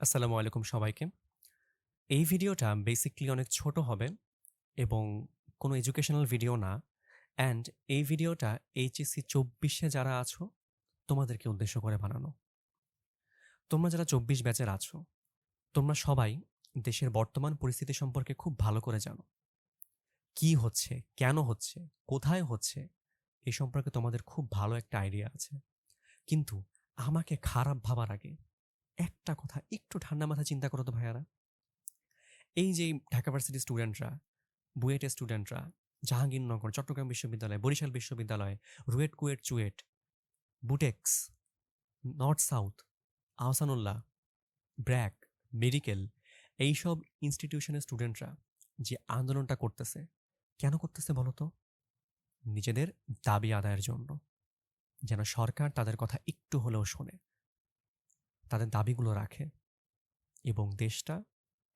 আসসালামু আলাইকুম সবাইকে। এই ভিডিওটা বেসিকলি অনেক ছোট হবে এবং কোনো এডুকেশনাল ভিডিও না। অ্যান্ড এই ভিডিওটা এইচএসসি চব্বিশে যারা আছো, তোমাদেরকে উদ্দেশ্য করে বানানো। তোমরা যারা চব্বিশ ব্যাচের আছো, তোমরা সবাই দেশের বর্তমান পরিস্থিতি সম্পর্কে খুব ভালো করে জানো। কি হচ্ছে, কেন হচ্ছে, কোথায় হচ্ছে এই সম্পর্কে তোমাদের খুব ভালো একটা আইডিয়া আছে। কিন্তু আমাকে খারাপ ভাবার আগে একটা কথা, একটু ঠান্ডা মাথা চিন্তা করো তো ভাইয়ারা। এই যে ঢাকা ভার্সিটির স্টুডেন্টরা বুয়েটের স্টুডেন্টরা, জাহাঙ্গীরনগর, চট্টগ্রাম বিশ্ববিদ্যালয়, বরিশাল বিশ্ববিদ্যালয়, RUET KUET CUET, BUTEX, North South, Ahsanullah, BRAC, medical, এইসব ইনস্টিটিউশনের স্টুডেন্টরা যে আন্দোলনটা করতেছে, কেন করতেছে বলো তো? নিজেদের দাবি আদায়ের জন্য। যেন সরকার তাদের কথা একটু হলেও শোনে। তাদের দাবিগুলো রাখে এবং দেশটা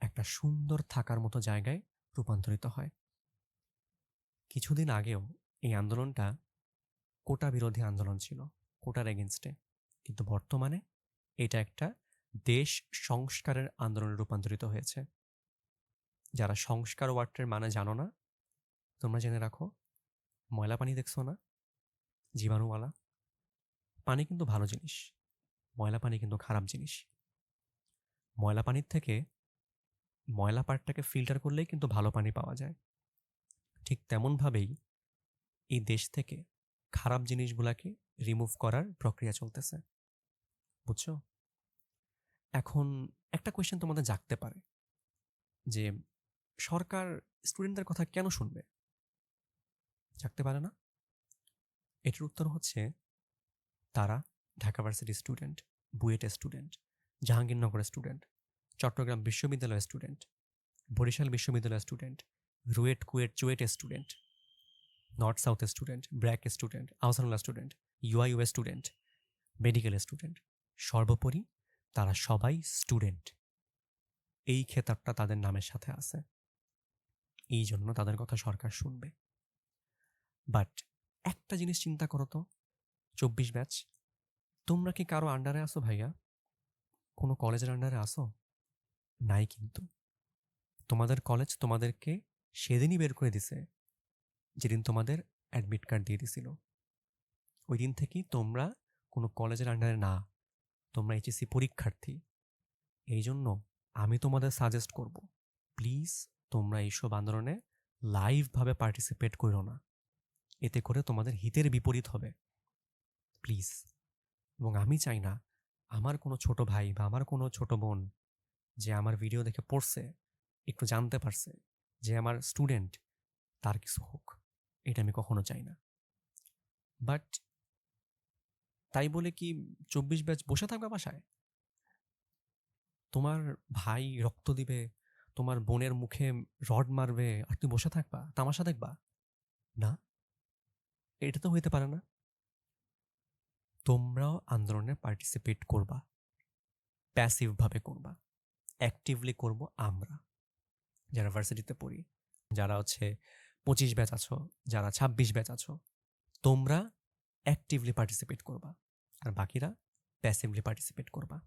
একটা সুন্দর থাকার মতো জায়গায় রূপান্তরিত হয়। কিছুদিন আগেও এই আন্দোলনটা কোটা বিরোধী আন্দোলন ছিল, কোটার এগেনস্টে কিন্তু বর্তমানে এটা একটা দেশ সংস্কারের আন্দোলনে রূপান্তরিত হয়েছে। যারা সংস্কার ওয়ার্ডের মানে জানো না, তোমরা জেনে রাখো, ময়লা পানি দেখছ না, জীবাণুওয়ালা, পানি কিন্তু ভালো জিনিস। ময়লা পানি কিন্তু খারাপ জিনিস। ময়লা পানির থেকে ময়লা পাটটাকে ফিল্টার করলেই কিন্তু ভালো পানি পাওয়া যায়। ঠিক তেমনভাবেই এই দেশ থেকে খারাপ জিনিসগুলাকে রিমুভ করার প্রক্রিয়া চলতেছে। বুঝছ? এখন একটা কোয়েশ্চেন তোমাদের জাগতে পারে। যে সরকার স্টুডেন্টদের কথা কেন শুনবে? জাগতে পারে না? এটার উত্তর হচ্ছে, তারা ঢাকা ভার্সিটি স্টুডেন্ট, বুয়েটের স্টুডেন্ট, জাহাঙ্গীরনগরের স্টুডেন্ট, চট্টগ্রাম বিশ্ববিদ্যালয়ের স্টুডেন্ট, বরিশাল বিশ্ববিদ্যালয়ের স্টুডেন্ট, রুয়েট, কুয়েট, চুয়েটের স্টুডেন্ট, নর্থ সাউথের student, ব্র্যাকের student Ahsanullah student, UIUA student, মেডিকেলের স্টুডেন্ট। সর্বোপরি তারা সবাই স্টুডেন্ট। এই খেতাবটা তাদের নামের সাথে আছে। এই জন্য তাদের কথা সরকার শুনবে। বাট একটা জিনিস চিন্তা করো তো, চব্বিশ ব্যাচ তোমরা কি কারও আন্ডারে আসো ভাইয়া? কোনো কলেজের আন্ডারে আসো নাই কিন্তু। তোমাদের কলেজ তোমাদেরকে সেদিনই বের করে দিছে, যেদিন তোমাদের অ্যাডমিট কার্ড দিয়ে দিছিল। ওই দিন থেকেই তোমরা কোনো কলেজের আন্ডারে না, তোমরা এইচএসসি পরীক্ষার্থী। এই জন্য আমি তোমাদের সাজেস্ট করব প্লিজ তোমরা এইসব আন্দোলনে লাইভভাবে পার্টিসিপেট করো না। এতে করে তোমাদের হিতের বিপরীত হবে। প্লিজ এবং আমি চাই না আমার কোনো ছোট ভাই বা আমার কোনো ছোট বোন যে আমার ভিডিও দেখে পড়ছে, একটু জানতে পারছে যে আমার স্টুডেন্ট তার কিছু হোক। এটা আমি কখনো চাই না। বাট তাই বলে কি চব্বিশ ব্যাচ বসে থাকবে বাসায়? তোমার ভাই রক্ত দিবে, তোমার বোনের মুখে রড মারবে, আর তুই বসে থাকবা, তামাশা দেখবা? না? এটা তো হইতে পারে না। তোমরাও আন্দোলনে পার্টিসিপেট করবা। প্যাসিভভাবে করবা। অ্যাক্টিভলি করব আমরা। যারা ভার্সিটিতে পড়ি, যারা হচ্ছে পঁচিশ ব্যাচ আছো, যারা ছাব্বিশ ব্যাচ আছো, তোমরা অ্যাক্টিভলি পার্টিসিপেট করবা। আর বাকিরা প্যাসিভলি পার্টিসিপেট করবা।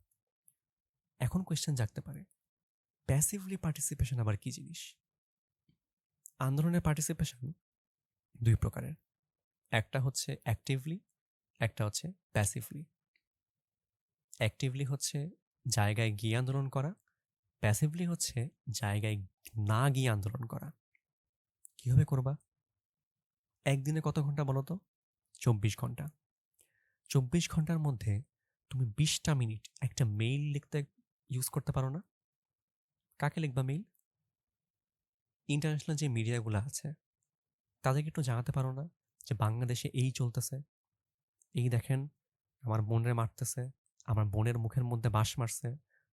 এখন কোয়েশ্চেন জাগতে পারে। প্যাসিভলি পার্টিসিপেশন আবার কি জিনিস? আন্দোলনের পার্টিসিপেশন দুই প্রকারের। একটা হচ্ছে অ্যাক্টিভলি একটা হচ্ছে প্যাসিভলি অ্যাক্টিভলি হচ্ছে জায়গায় গিয়ে আন্দোলন করা প্যাসিভলি হচ্ছে জায়গায় না গিয়ে আন্দোলন করা। কীভাবে করবা? একদিনে কত ঘণ্টা বলো তো? চব্বিশ ঘণ্টা। চব্বিশ ঘণ্টার মধ্যে তুমি বিশটা মিনিট একটা মেইল লিখতে ইউজ করতে পারো না? কাকে লিখবা মেইল ইন্টারন্যাশনাল যে মিডিয়াগুলো আছে, তাদেরকে একটু জানাতে পারো না যে বাংলাদেশে এই চলতেছে? এই দেখেন, আমার বোনের মারতেছে, আমার বোনের মুখের মধ্যে বাঁশ মারছে,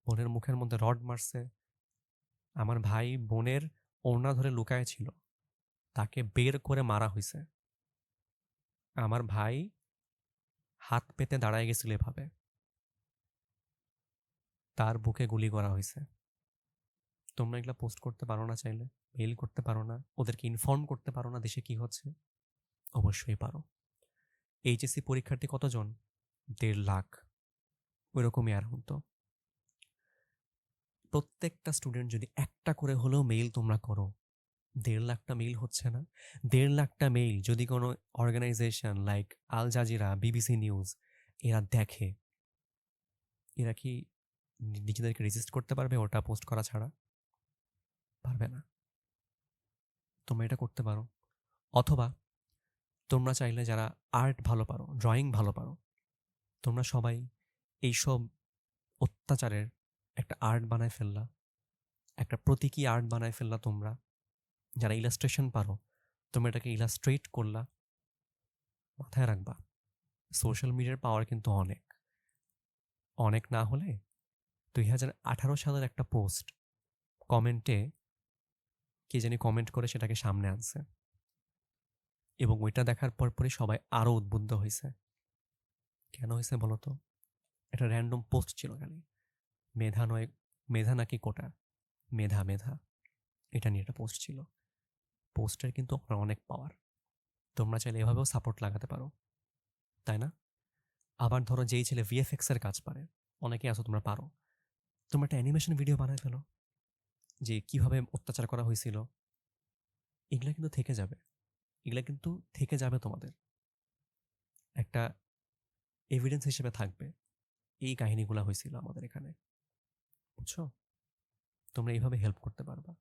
বোনের মুখের মধ্যে রড মারছে। আমার ভাই বোনের ওড়না ধরে লুকায় ছিল, তাকে বের করে মারা হয়েছে আমার ভাই হাত পেতে দাঁড়ায় গেছিল এভাবে। তার বুকে গুলি করা হয়েছে তোমরা এগুলো পোস্ট করতে পারো না চাইলে, মেইল করতে পারো না, ওদেরকে ইনফর্ম করতে পারো না দেশে কি হচ্ছে, অবশ্যই পারো। এইচএসসি পরীক্ষার্থী কতজন? দেড় লাখ। ওইরকমই আর হতো। প্রত্যেকটা স্টুডেন্ট যদি একটা করে হলেও মেইল তোমরা করো, দেড় লাখটা মেইল হচ্ছে না। দেড় লাখটা মেইল যদি কোনো organisation like Al Jazeera BBC news এরা দেখে, এরা কি নিজেদেরকে রেজিস্ট করতে পারবে ওটা পোস্ট করা ছাড়া? পারবে না। তোমরা এটা করতে পারো। অথবা তোমরা চাইলে যারা আর্ট ভালো পারো ড্রয়িং ভালো পারো, তোমরা সবাই এইসব অত্যাচারের একটা আর্ট বানায় ফেললা। একটা প্রতীকী আর্ট বানায় ফেললা তোমরা। যারা ইলাস্ট্রেশন পারো, তোমরা এটাকে ইলাস্ট্রেট করলা। মাথায় রাখবা সোশ্যাল মিডিয়ার পাওয়ার কিন্তু অনেক। অনেক না হলে দুই হাজার আঠারো সালের একটা পোস্ট কমেন্টে কে জানি কমেন্ট করে সেটাকে সামনে আনছে। এবং ওইটা দেখার পর পরই সবাই আরও উদ্বুদ্ধ হয়েছে কেন হয়েছে বলো তো এটা র্যান্ডম পোস্ট ছিল খালি মেধা নয়, মেধা নাকি কোটা? মেধা মেধা। এটা নিয়ে একটা পোস্ট ছিল। পোস্টের কিন্তু আপনার অনেক পাওয়ার তোমরা চাইলে এভাবেও সাপোর্ট লাগাতে পারো। তাই না? আবার ধরো যেই ছেলে ভিএফএক্স এর কাজ পারে অনেকে আছো তোমরা পারো। তোমরা একটা অ্যানিমেশন ভিডিও বানায় ফেলো। যে কীভাবে অত্যাচার করা হয়েছিল। এগুলো কিন্তু থেকে যাবে। এগুলা কিন্তু থেকে যাবে তোমাদের। একটা এভিডেন্স হিসেবে থাকবে। এই কাহিনীগুলো হয়েছিল আমাদের এখানে। বুঝছ? তোমরা এইভাবে হেল্প করতে পারবা।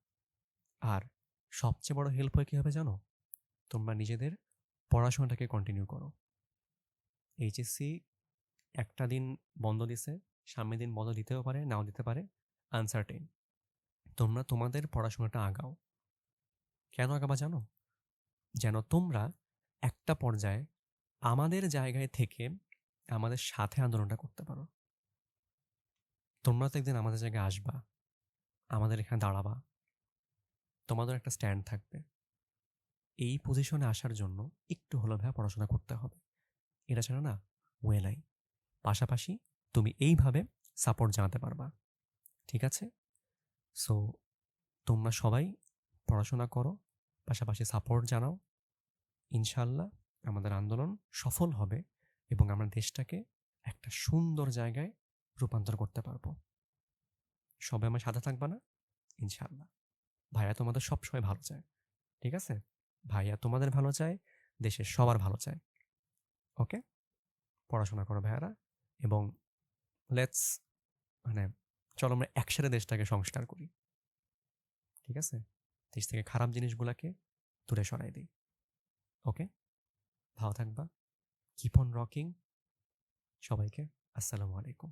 আর সবচেয়ে বড় হেল্প হয় কী হবে জানো? তোমরা নিজেদের পড়াশোনাটাকে কন্টিনিউ করো। এইচএসসি একটা দিন বন্ধ দিছে, সামনের দিন বন্ধ দিতেও পারে, নাও দিতে পারে আনসার্টেন তোমরা তোমাদের পড়াশোনাটা আগাও। কেন আগাবা জানো? যেন তোমরা একটা পর্যায়ে আমাদের জায়গায় থেকে আমাদের সাথে আন্দোলনটা করতে পারো। তোমরা তো একদিন আমাদের জায়গায় আসবা, আমাদের এখানে দাঁড়াবা, তোমাদের একটা স্ট্যান্ড থাকবে। এই পজিশনে আসার জন্য একটু হলো ভাই পড়াশোনা করতে হবে। এটা ছাড়া না ওয়ে নাই। পাশাপাশি তুমি এইভাবে সাপোর্ট জানাতে পারবা। ঠিক আছে? সো তোমরা সবাই পড়াশোনা করো পাশাপাশি সাপোর্ট জানাও। ইনশাল্লাহ আমাদের আন্দোলন সফল হবে এবং আমরা দেশটাকে একটা সুন্দর জায়গায় রূপান্তর করতে পারব। সবাই আমার সাথে থাকবা না? ইনশাল্লাহ। ভাইয়া তোমাদের সবসময় ভালো চায়। ঠিক আছে? ভাইয়া তোমাদের ভালো চায়, দেশের সবার ভালো চায়। ওকে? পড়াশোনা করো ভাইয়ারা এবং লেটস মানে চলো আমরা একসাথে দেশটাকে সংস্কার করি। ঠিক আছে? দেশ থেকে খারাপ জিনিসগুলোকে দূরে সরাই দিই। ওকে? ভালো থাকবা। কিপ অন রকিং সবাইকে আসসালামু আলাইকুম।